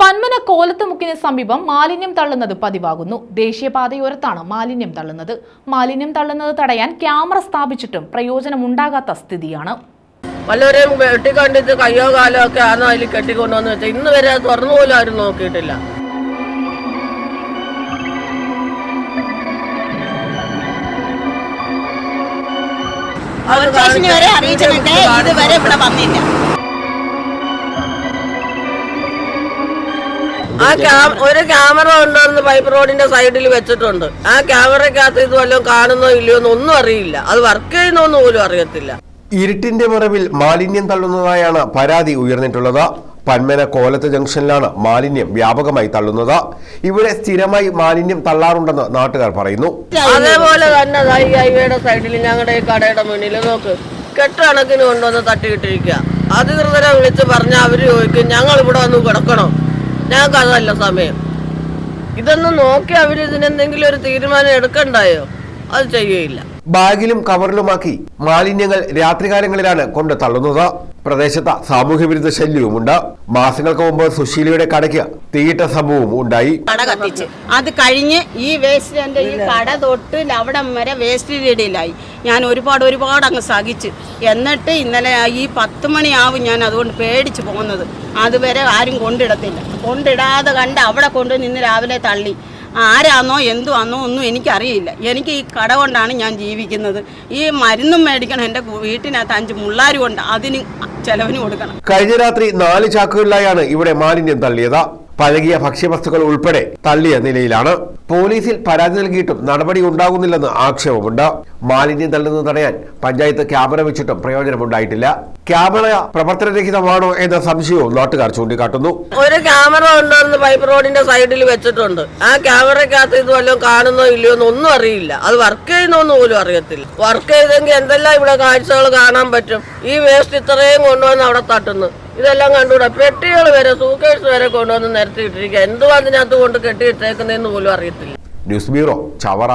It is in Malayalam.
പന്മന കോലത്തുമുക്കിന് സമീപം മാലിന്യം തള്ളുന്നത് പതിവാകുന്നു. ദേശീയപാതയോരത്താണ് മാലിന്യം തള്ളുന്നത്. മാലിന്യം തള്ളുന്നത് തടയാൻ ക്യാമറ സ്ഥാപിച്ചിട്ടും പ്രയോജനമുണ്ടാകാത്ത സ്ഥിതിയാണ്. വല്ലവരെയും വെട്ടിക്കണ്ടിട്ട് കയ്യോ കാലോ ഒക്കെ ആണോ അതിൽ കെട്ടിക്കൊണ്ടുവന്ന് വെച്ചാൽ ഇന്ന് വരെ അത് തുറന്നു പോലും ആരും നോക്കിയിട്ടില്ല. വരെ അറിയിച്ചിട്ടുണ്ട് ഇതുവരെ ഇവിടെ വന്നില്ല. ആ ഒരു ക്യാമറ ഉണ്ടെന്ന് പൈപ്പ് റോഡിന്റെ സൈഡിൽ വെച്ചിട്ടുണ്ട്. ആ ക്യാമറക്കകത്ത് ഇത് വല്ലതും കാണുന്നോ ഇല്ലയോ എന്ന് ഒന്നും അറിയില്ല. അത് വർക്ക് ചെയ്യുന്നോന്ന് പോലും അറിയത്തില്ല. ഇരുട്ടിന്റെ മറവിൽ മാലിന്യം തള്ളുന്നതായാണ് പരാതി ഉയർന്നിട്ടുള്ളത്. പന്മന കോലത്ത് ജംഗ്ഷനിലാണ് മാലിന്യം വ്യാപകമായി തള്ളുന്നത്. ഇവിടെ സ്ഥിരമായി മാലിന്യം തള്ളാറുണ്ടെന്ന് നാട്ടുകാർ പറയുന്നു. അതേപോലെ തന്നെ ഹൈവേയുടെ സൈഡിൽ ഞങ്ങളുടെ ഈ കടയുടെ മുന്നിൽ നോക്ക്. കെട്ടണക്കിന് കൊണ്ടുവന്ന് തട്ടിയിട്ടിരിക്കുക അധികൃതരെ വിളിച്ച് പറഞ്ഞാൽ അവർ ചോദിക്കും ഞങ്ങൾ ഇവിടെ വന്ന് കിടക്കണോ? ഞങ്ങൾക്ക് അതല്ല സമയം. ഇതൊന്നും നോക്കി അവർ ഇതിനെന്തെങ്കിലും ഒരു തീരുമാനം എടുക്കണ്ടായോ? അത് ചെയ്യയില്ല. ബാഗിലും കവറിലുമാക്കി മാലിന്യങ്ങൾ രാത്രികാലങ്ങളിലാണ് കൊണ്ട് തള്ളുന്നത്. പ്രദേശത്ത് സാമൂഹ്യവിരുദ്ധ ശല്യവുമുണ്ട്. മാസങ്ങൾക്ക് മുമ്പ് സുശീലയുടെ കടയ്ക്ക് തീയിട്ട സംഭവവും ഉണ്ടായി. കട കത്തിച്ച്. അത് കഴിഞ്ഞ് ഈ വേസ്റ്റ് എന്റെ ഈ കട തൊട്ട് അവിടം വരെ വേസ്റ്റ് ഇടയിലായി ഞാൻ ഒരുപാട് ഒരുപാട് അങ്ങ് സഹിച്ച്. എന്നിട്ട് ഇന്നലെ ഈ പത്ത് മണിയാവും ഞാൻ അതുകൊണ്ട് പേടിച്ച് പോകുന്നത്. അതുവരെ ആരും കൊണ്ടിടത്തില്ല. കൊണ്ടിടാതെ കണ്ട് അവിടെ കൊണ്ട് നിന്ന് രാവിലെ തള്ളി. ആരാന്നോ എന്തുവാന്നോ ഒന്നും എനിക്കറിയില്ല. എനിക്ക് ഈ കട കൊണ്ടാണ് ഞാൻ ജീവിക്കുന്നത്. ഈ മരുന്നും മേടിക്കണം എന്റെ വീട്ടിനകത്ത് അഞ്ച് മുള്ളാരും കൊണ്ട് അതിന് ചെലവിന് കൊടുക്കണം. കഴിഞ്ഞ രാത്രി നാല് ചാക്കുകളിലായാണ് ഇവിടെ മാലിന്യം തള്ളിയത്. പഴകിയ ഭക്ഷ്യവസ്തുക്കൾ ഉൾപ്പെടെ തള്ളിയ നിലയിലാണ്. പോലീസിൽ പരാതി നൽകിയിട്ടും നടപടി ഉണ്ടാകുന്നില്ലെന്ന് ആക്ഷേപമുണ്ട്. മാലിന്യം തള്ളുന്നത് തടയാൻ പഞ്ചായത്ത് ക്യാമറ വെച്ചിട്ടും പ്രയോജനമുണ്ടായിട്ടില്ല. ക്യാമറ പ്രവർത്തനരഹിതമാണോ എന്ന സംശയവും നാട്ടുകാർ ചൂണ്ടിക്കാട്ടുന്നു. ഒരു ക്യാമറ ഉണ്ടെന്ന് പൈപ്പ് റോഡിന്റെ സൈഡിൽ വെച്ചിട്ടുണ്ട്. ആ ക്യാമറക്കകത്ത് ഇത് വല്ലതും കാണുന്നോ ഇല്ലയോ എന്ന് ഒന്നും അറിയില്ല. അത് വർക്ക് ചെയ്യുന്നോന്ന് പോലും അറിയത്തില്ല. വർക്ക് ചെയ്തെങ്കിൽ എന്തെല്ലാം ഇവിടെ കാഴ്ചകൾ കാണാൻ പറ്റും? ഈ വേസ്റ്റ് ഇത്രയും കൊണ്ടുവന്ന് അവിടെ തട്ടുന്നു. ഇതെല്ലാം കണ്ടുകൂടാ പെട്ടികൾ വരെ സൂക്കേഴ്സ് വരെ കൊണ്ടുവന്ന് നിരത്തിയിട്ടിരിക്കുക എന്തുവാ അതിനകത്ത് കൊണ്ട് കെട്ടിയിട്ടേക്കുന്നതെന്ന് പോലും അറിയത്തില്ല. News bureau Chavara.